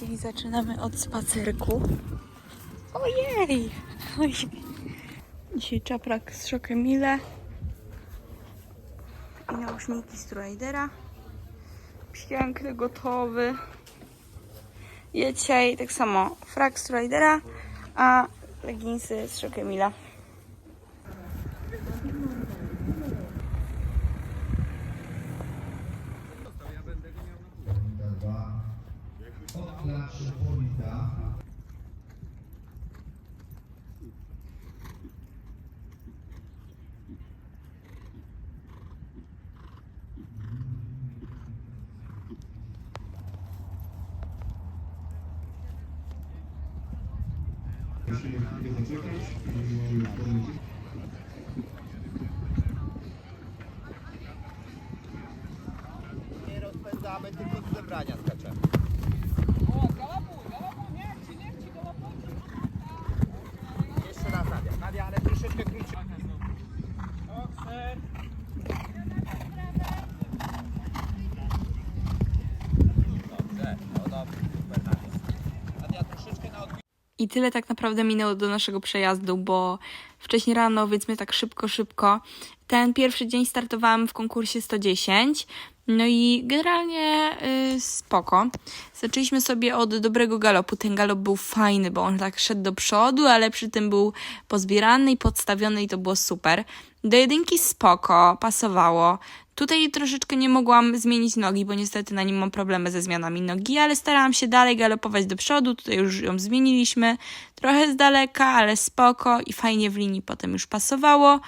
dzień zaczynamy od spacerku. Ojej! Ojej. Dzisiaj czaprak z Szokemile. I nauszniki z Ridera. Piękny, gotowy. Ja dzisiaj tak samo frak z Ridera, a leginsy z Szokemila. the ticket. I tyle tak naprawdę minęło do naszego przejazdu, bo wcześniej rano, powiedzmy tak szybko, szybko. Ten pierwszy dzień startowałam w konkursie 110. No i generalnie y, spoko. Zaczęliśmy sobie od dobrego galopu. Ten galop był fajny, bo on tak szedł do przodu, ale przy tym był pozbierany i podstawiony i to było super. Do jedynki spoko, pasowało. Tutaj troszeczkę nie mogłam zmienić nogi, bo niestety na nim mam problemy ze zmianami nogi, ale starałam się dalej galopować do przodu. Tutaj już ją zmieniliśmy. Trochę z daleka, ale spoko i fajnie w linii potem już pasowało.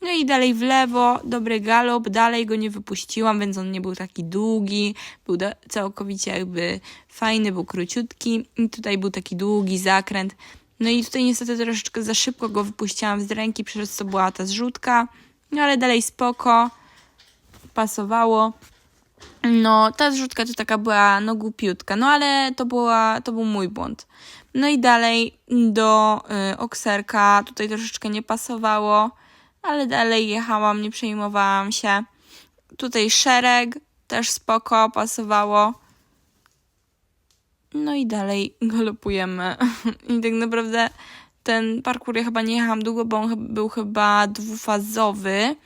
No i dalej w lewo, dobry galop, dalej go nie wypuściłam, więc on nie był taki długi, był całkowicie jakby fajny, był króciutki i tutaj był taki długi zakręt. No i tutaj niestety troszeczkę za szybko go wypuściłam z ręki, przez co była ta zrzutka, no ale dalej spoko, pasowało. No, ta zrzutka to taka była no głupiutka, no ale to, była, to był mój błąd. No i dalej do y, okserka, tutaj troszeczkę nie pasowało, ale dalej jechałam, nie przejmowałam się. Tutaj szereg, też spoko, pasowało. No i dalej galopujemy. I tak naprawdę ten parkour ja chyba nie jechałam długo, bo on był chyba dwufazowy,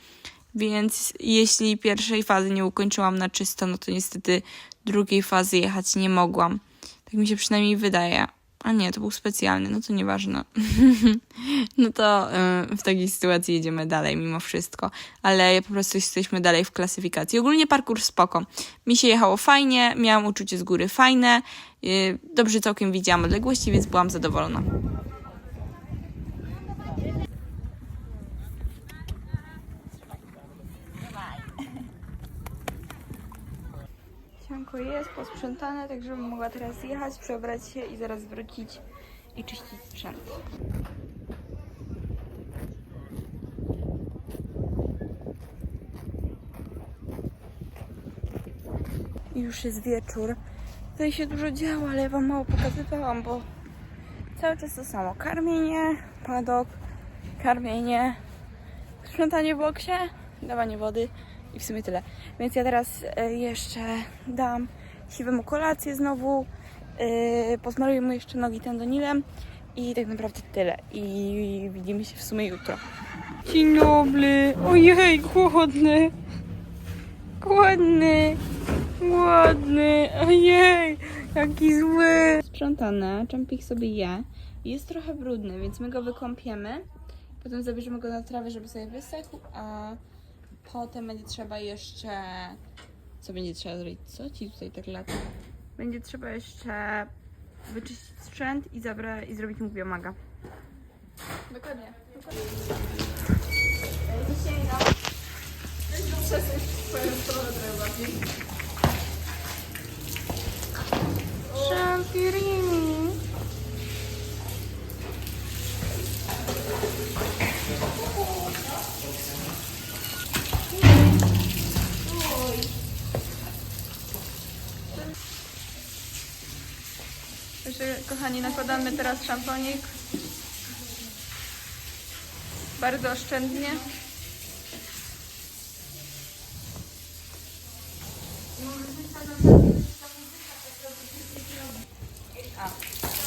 więc jeśli pierwszej fazy nie ukończyłam na czysto, no to niestety drugiej fazy jechać nie mogłam. Tak mi się przynajmniej wydaje. A nie, to był specjalny, no to nieważne. no to y, w takiej sytuacji jedziemy dalej mimo wszystko, ale po prostu jesteśmy dalej w klasyfikacji. Ogólnie parkour spoko. Mi się jechało fajnie, miałam uczucie z góry fajne, y, dobrze całkiem widziałam odległości, więc byłam zadowolona. Sianko jest posprzątane, tak żebym mogła teraz jechać, przebrać się i zaraz wrócić i czyścić sprzęt. Już jest wieczór. Tutaj się dużo działo, ale ja wam mało pokazywałam, bo cały czas to samo. Karmienie, padok, karmienie, sprzątanie w boksie, dawanie wody i w sumie tyle. Więc ja teraz e, jeszcze dam siwemu kolację znowu, yy, posmaruję mu jeszcze nogi tendonilem i tak naprawdę tyle. I widzimy się w sumie jutro. Dzień dobry. Ojej, głodny. Głodny. Głodny. Ojej, jaki zły. Sprzątane, Czempik sobie je. Jest trochę brudny, więc my go wykąpiemy. Potem zabierzemy go na trawę, żeby sobie wysechł, a potem będzie trzeba jeszcze... Co będzie trzeba zrobić? Co ci tutaj tak lata? Będzie trzeba jeszcze wyczyścić sprzęt i, zabra- i zrobić mu biomaga. Dokładnie. dokładnie. Dzisiaj no... Przesuń swoją stronę kochani, nakładamy teraz szamponik. Bardzo oszczędnie. Wywiały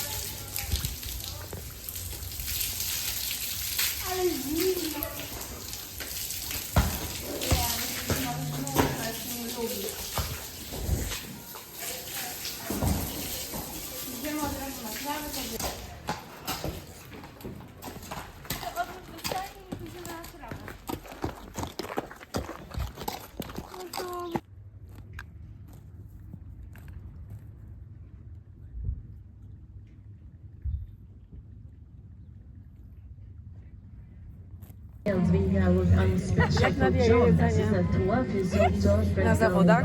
für so George Na zawodach?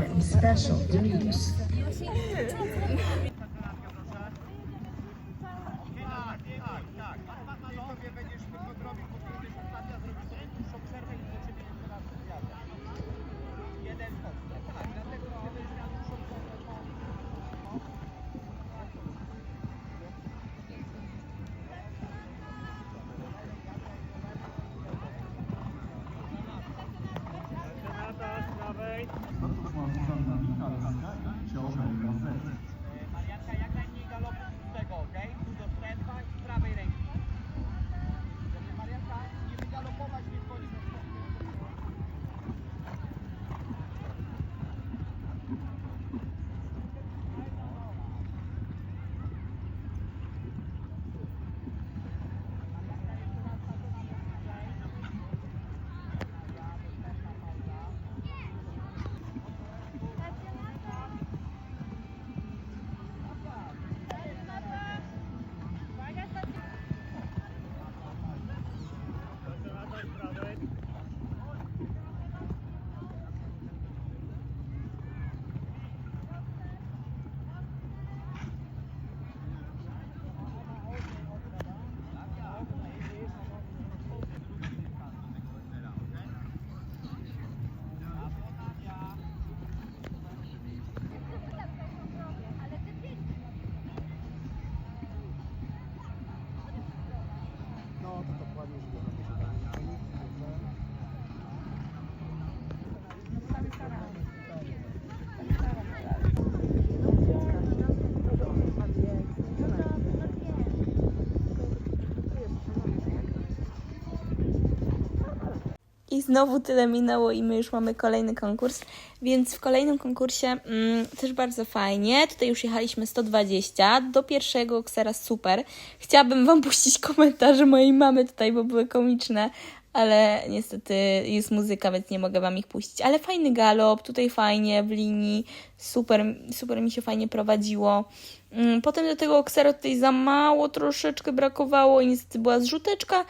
I znowu tyle minęło i my już mamy kolejny konkurs. Więc w kolejnym konkursie mm, też bardzo fajnie. Tutaj już jechaliśmy 120. Do pierwszego ksera super. Chciałabym Wam puścić komentarze mojej mamy tutaj, bo były komiczne. Ale niestety jest muzyka, więc nie mogę Wam ich puścić. Ale fajny galop, tutaj fajnie, w linii. Super, super mi się fajnie prowadziło. Mm, Potem do tego ksera tutaj za mało troszeczkę brakowało i niestety była zrzuteczka.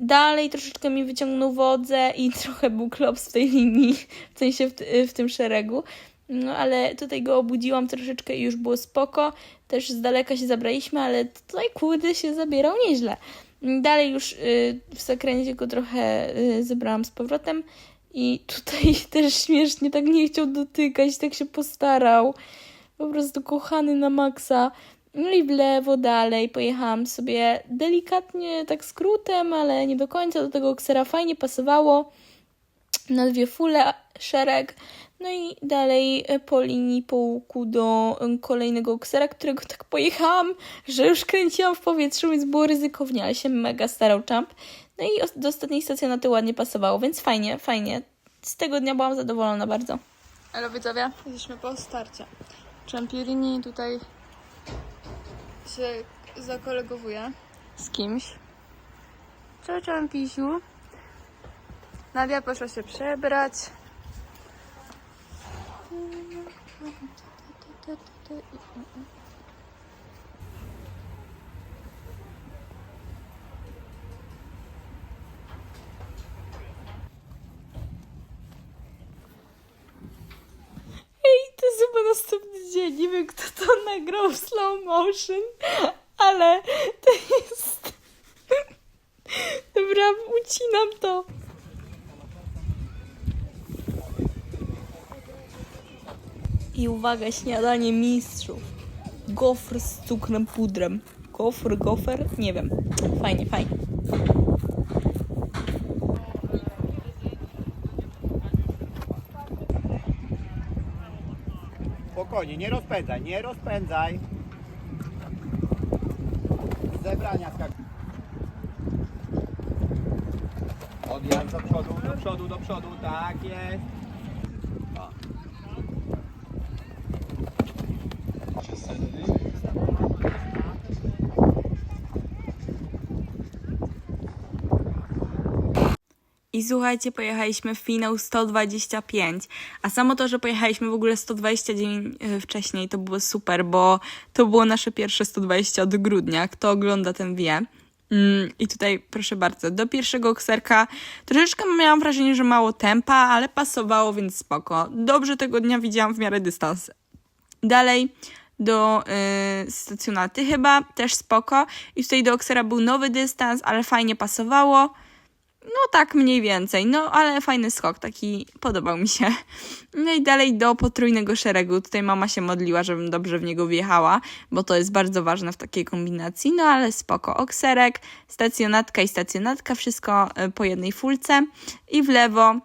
Dalej troszeczkę mi wyciągnął wodzę i trochę był klops w tej linii, w sensie w, w tym szeregu. No ale tutaj go obudziłam troszeczkę i już było spoko. Też z daleka się zabraliśmy, ale tutaj kurde się zabierał nieźle. Dalej już y, w zakręcie go trochę y, zebrałam z powrotem i tutaj też śmiesznie tak nie chciał dotykać, tak się postarał. Po prostu kochany na maksa. No i w lewo dalej pojechałam sobie delikatnie, tak skrótem, ale nie do końca. Do tego ksera fajnie pasowało. Na dwie fule szereg. No i dalej e, po linii po łuku do e, kolejnego ksera, którego tak pojechałam, że już kręciłam w powietrzu, więc było ryzykownie, ale się mega starał champ. No i do ostatniej stacji na to ładnie pasowało, więc fajnie, fajnie. Z tego dnia byłam zadowolona bardzo. Elo widzowie, jesteśmy po starcie. Czempirini tutaj się zakolegowuje z kimś. Cześć Czempisiu. Nadia poszła się przebrać. Ej, to jest chyba dzień. Nie wiem, kto to nagrał w slow motion, ale to jest. Dobra, ucinam to. I uwaga, śniadanie mistrzów. Gofr z cukrem pudrem. Gofr, gofer? Nie wiem. Fajnie, fajnie. Spokojnie, nie rozpędzaj, nie rozpędzaj. Zebrania skak. Odjazd do przodu, do przodu, do przodu, tak jest. I słuchajcie, pojechaliśmy w finał 125, a samo to, że pojechaliśmy w ogóle 120 dzień e, wcześniej, to było super, bo to było nasze pierwsze 120 od grudnia. Kto ogląda, ten wie. Mm, I tutaj, proszę bardzo, do pierwszego kserka troszeczkę miałam wrażenie, że mało tempa, ale pasowało, więc spoko. Dobrze tego dnia widziałam w miarę dystans. Dalej do y, stacjonaty chyba, też spoko. I tutaj do Oksera był nowy dystans, ale fajnie pasowało. No tak mniej więcej, no ale fajny skok, taki podobał mi się. No i dalej do potrójnego szeregu. Tutaj mama się modliła, żebym dobrze w niego wjechała, bo to jest bardzo ważne w takiej kombinacji. No ale spoko, okserek, stacjonatka i stacjonatka, wszystko y, po jednej fulce. I w lewo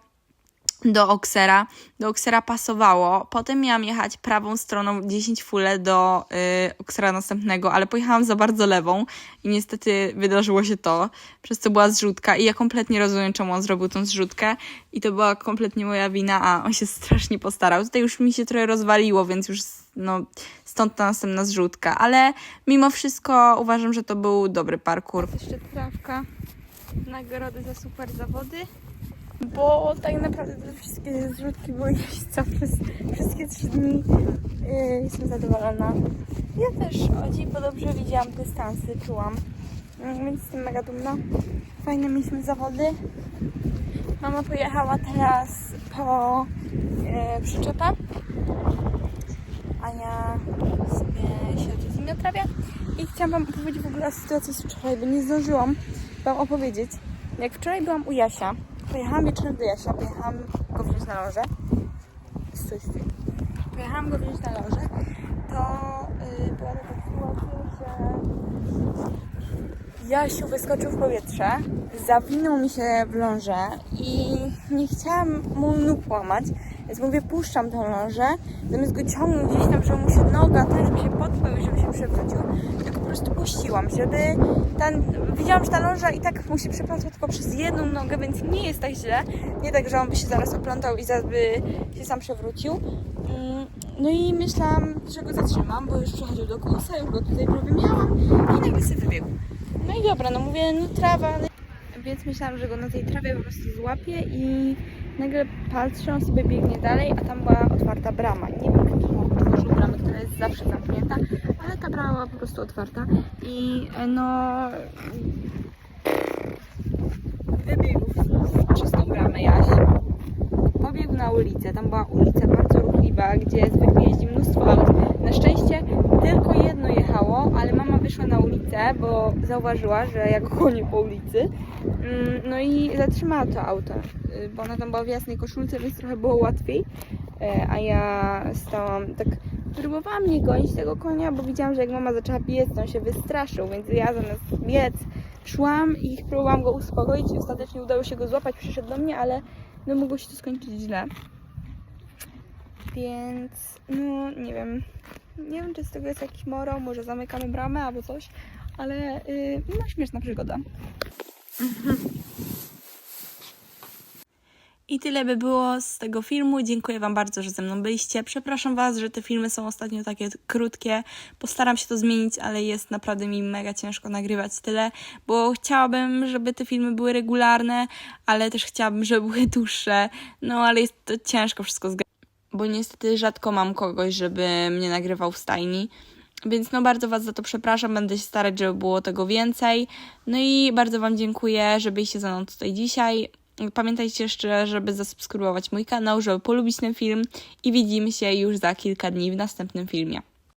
do Oksera. Do Oksera pasowało. Potem miałam jechać prawą stroną 10 fule do y, Oksera następnego, ale pojechałam za bardzo lewą i niestety wydarzyło się to, przez co była zrzutka i ja kompletnie rozumiem, czemu on zrobił tą zrzutkę i to była kompletnie moja wina, a on się strasznie postarał. Tutaj już mi się trochę rozwaliło, więc już no, stąd ta następna zrzutka, ale mimo wszystko uważam, że to był dobry parkour. Jeszcze trawka. Nagrody za super zawody. Bo tak naprawdę te wszystkie zrzutki były jeźdźca przez wszystkie trzy dni. Yy, jestem zadowolona. Ja też o dziwo dobrze widziałam dystansy, czułam. Yy, Więc jestem mega dumna. Fajne mieliśmy zawody. Mama pojechała teraz po yy, przyczepę. A ja sobie siedzę z nim. I chciałam wam opowiedzieć w ogóle o sytuacji z wczoraj, bo nie zdążyłam wam opowiedzieć. Jak wczoraj byłam u Jasia, pojechałam wieczorem do Jasia, pojechałam go wziąć na loże. Stój, stój. Pojechałam go wziąć na loże, to yy, była taka sytuacja, że Jasiu wyskoczył w powietrze, zawinął mi się w lążę i nie chciałam mu nóg łamać, więc mówię, puszczam tą lążę, zamiast go ciągnąć gdzieś tam, żeby mu się noga, tak, żeby się i żeby się przewrócił, prostu puściłam, żeby ten, widziałam, że ta ląża i tak mu się przeplątła tylko przez jedną nogę, więc nie jest tak źle, nie tak, że on by się zaraz oplątał i zaraz by się sam przewrócił. Mm, No i myślałam, że go zatrzymam, bo już przechodził do kosa, już go tutaj prawie miałam i nagle sobie wybiegł. No i dobra, no mówię, no trawa. No. Więc myślałam, że go na tej trawie po prostu złapię i nagle patrzę, on sobie biegnie dalej, a tam była otwarta brama. Nie otworzył bramę, która jest zawsze zamknięta, ale ta brama była po prostu otwarta i e, no wybiegł przez tą bramę Jaś. Pobiegł na ulicę, tam była ulica bardzo ruchliwa, gdzie zwykle jeździ mnóstwo aut. Na szczęście tylko jedno jechało, ale mama wyszła na ulicę, bo zauważyła, że ja go gonię po ulicy. Mm, No i zatrzymała to auto, y, bo ona tam była w jasnej koszulce, więc trochę było łatwiej. E, A ja stałam tak, próbowałam nie gonić tego konia, bo widziałam, że jak mama zaczęła biec, to on się wystraszył, więc ja zamiast biec szłam i próbowałam go uspokoić. Ostatecznie udało się go złapać, przyszedł do mnie, ale no mogło się to skończyć źle. Więc, no nie wiem. Nie wiem, czy z tego jest jakiś morał, może zamykamy bramę albo coś, ale yy, no śmieszna przygoda. I tyle by było z tego filmu. Dziękuję Wam bardzo, że ze mną byliście. Przepraszam Was, że te filmy są ostatnio takie krótkie. Postaram się to zmienić, ale jest naprawdę mi mega ciężko nagrywać tyle, bo chciałabym, żeby te filmy były regularne, ale też chciałabym, żeby były dłuższe. No ale jest to ciężko wszystko zgrać, bo niestety rzadko mam kogoś, żeby mnie nagrywał w stajni. Więc no bardzo Was za to przepraszam, będę się starać, żeby było tego więcej. No i bardzo Wam dziękuję, że byliście ze mną tutaj dzisiaj. Pamiętajcie jeszcze, żeby zasubskrybować mój kanał, żeby polubić ten film i widzimy się już za kilka dni w następnym filmie.